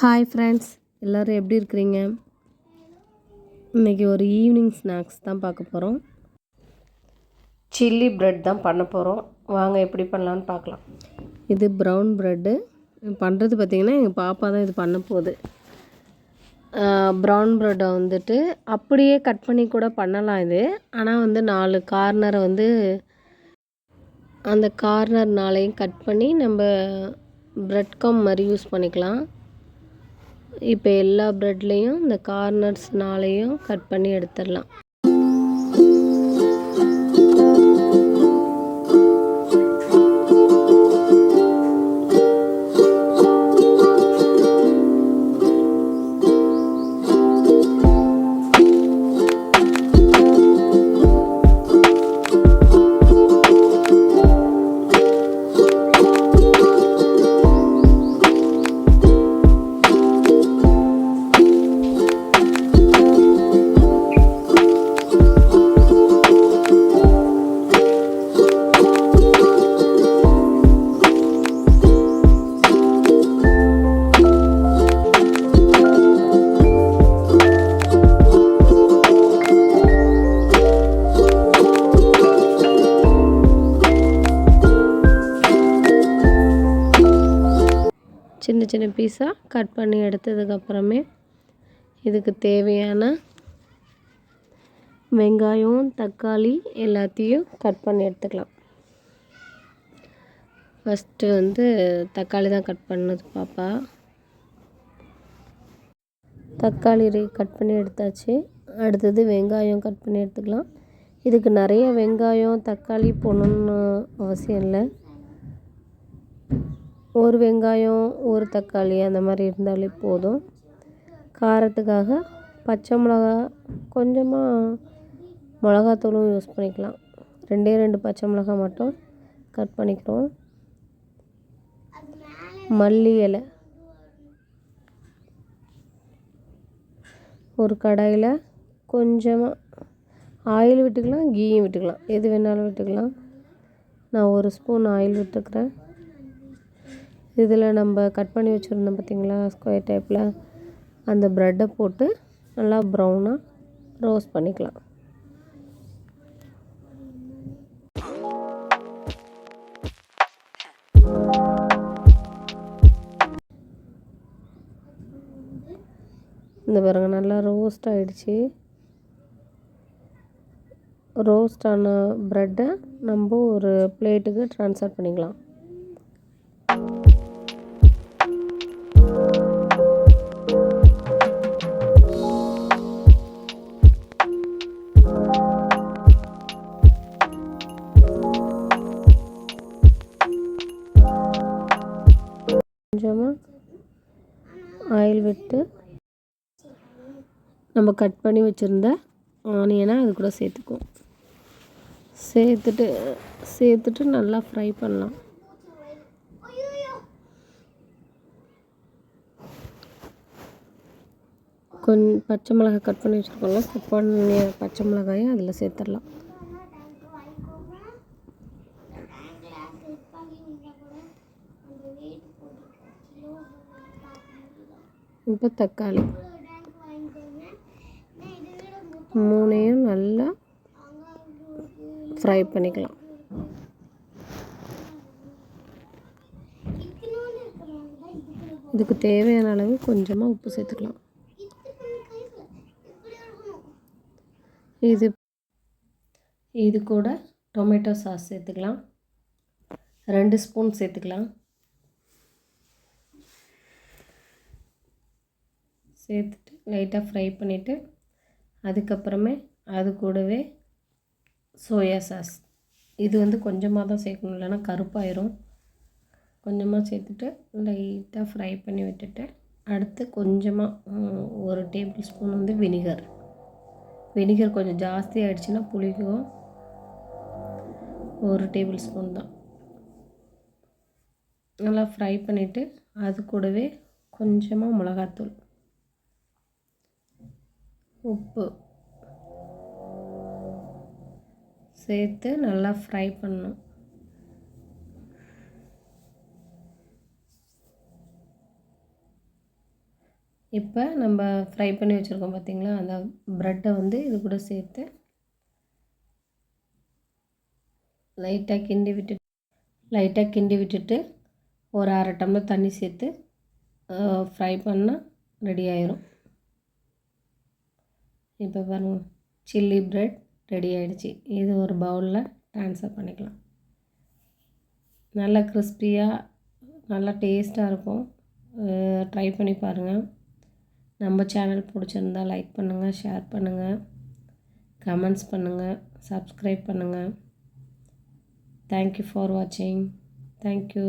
Hi friends எல்லோரும் எப்படி இருக்கிறீங்க? இன்றைக்கி ஒரு ஈவினிங் ஸ்நாக்ஸ் தான் பார்க்க போகிறோம் சில்லி ப்ரெட் தான் பண்ண போகிறோம் வாங்க எப்படி பண்ணலான்னு பார்க்கலாம். இது ப்ரௌன் ப்ரெட்டு பண்ணுறது பார்த்திங்கன்னா எங்கள் பாப்பா தான் இது பண்ண போகுது. ப்ரௌன் ப்ரெட்டை வந்துட்டு அப்படியே கட் பண்ணி கூட பண்ணலாம் இது. ஆனால் வந்து நாலு கார்னரை வந்து அந்த கார்னர் நாளையும் கட் பண்ணி நம்ம ப்ரெட் கம் மாதிரி யூஸ் பண்ணிக்கலாம். இப்போ எல்லா ப்ரெட்லேயும் இந்த கார்னர்ஸ்னாலையும் கட் பண்ணி எடுத்துடலாம். சின்ன சின்ன பீஸாக கட் பண்ணி எடுத்ததுக்கப்புறமே இதுக்கு தேவையான வெங்காயம் தக்காளி எல்லாத்தையும் கட் பண்ணி எடுத்துக்கலாம். ஃபஸ்ட்டு வந்து தக்காளி தான் கட் பண்ணது பாப்பா. தக்காளி கட் பண்ணி எடுத்தாச்சு. அடுத்தது வெங்காயம் கட் பண்ணி எடுத்துக்கலாம். இதுக்கு நிறைய வெங்காயம் தக்காளி போடணுன்னு அவசியம் இல்லை. ஒரு வெங்காயம் ஒரு தக்காளி அந்த மாதிரி இருந்தாலே போதும். காரத்துக்காக பச்சை மிளகா கொஞ்சமாக மிளகாத்தூளும் யூஸ் பண்ணிக்கலாம். ரெண்டே ரெண்டு பச்சை மிளகா மட்டும் கட் பண்ணிக்கிறோம். மல்லி இலை. ஒரு கடாயில் கொஞ்சமாக ஆயில் விட்டுக்கலாம் கீயும் விட்டுக்கலாம். எது வேணாலும் விட்டுக்கலாம். நான் ஒரு ஸ்பூன் ஆயில் விட்டுக்கிறேன் இதில் நம்ம கட் பண்ணி வச்சுருந்தோம் பார்த்திங்களா ஸ்கொயர் டைப்பில் அந்த ப்ரெட்டை போட்டு நல்லா ப்ரௌனாக ரோஸ்ட் பண்ணிக்கலாம். இந்த பாருங்க நல்லா ரோஸ்ட் ஆகிடுச்சி ரோஸ்டான ப்ரெட்டை நம்ம ஒரு பிளேட்டுக்கு ட்ரான்ஸ்ஃபர் பண்ணிக்கலாம். நம்ம கட் பண்ணி வச்சுருந்த ஆனியனை அது கூட சேர்த்துக்குவோம். சேர்த்துட்டு சேர்த்துட்டு நல்லா ஃப்ரை பண்ணலாம். கொஞ்சம் பச்சை மிளகாய் கட் பண்ணி வச்சுருக்கோம்ல கட் பண்ணி பச்சை மிளகாயும் அதில் சேர்த்துடலாம். இப்போ தக்காளி. மூணையும் நல்லா ஃப்ரை பண்ணிக்கலாம். இதுக்கு தேவையான அளவு கொஞ்சமாக உப்பு சேர்த்துக்கலாம். இது இது கூட டொமேட்டோ சாஸ் சேர்த்துக்கலாம். ரெண்டு ஸ்பூன் சேர்த்துக்கலாம். சேர்த்துட்டு லைட்டாக ஃப்ரை பண்ணிவிட்டு அதுக்கப்புறமே அது கூடவே சோயா சாஸ். இது வந்து கொஞ்சமாக தான் சேர்க்கணும் இல்லைன்னா கருப்பாயிரும். கொஞ்சமாக சேர்த்துட்டு லைட்டாக ஃப்ரை பண்ணி விட்டுட்டு அடுத்து கொஞ்சமாக ஒரு டேபிள் ஸ்பூன் வந்து வினிகர். வினிகர் கொஞ்சம் ஜாஸ்தி ஆகிடுச்சின்னா புளிக்கும். ஒரு டேபிள் ஸ்பூன் தான். நல்லா ஃப்ரை பண்ணிவிட்டு அது கூடவே கொஞ்சமாக மிளகாத்தூள். உப்பு சேர்த்து நல்லா ஃப்ரை பண்ணும் இப்போ நம்ம ஃப்ரை பண்ணி வச்சுருக்கோம் பார்த்திங்களா அந்த ப்ரெட்டை வந்து இது கூட சேர்த்து லைட்டாக கிண்டி விட்டு லைட்டாக கிண்டி விட்டுட்டு ஒரு அரை டம்ளர் தண்ணி சேர்த்து ஃப்ரை பண்ணால் ரெடி ஆயிரும். இப்போ பாருங்கள் சில்லி ப்ரெட் ரெடி ஆகிடுச்சி இது ஒரு பவுலில் ட்ரான்ஸ்ஃபர் பண்ணிக்கலாம். நல்லா கிறிஸ்பியாக நல்லா டேஸ்ட்டாக இருக்கும். ட்ரை பண்ணி பாருங்கள் நம்ம சேனல் பிடிச்சிருந்தா லைக் பண்ணுங்கள் ஷேர் பண்ணுங்கள் கமெண்ட்ஸ் பண்ணுங்கள் சப்ஸ்கிரைப் பண்ணுங்கள் தேங்க்யூ ஃபார் வாட்சிங் தேங்க்யூ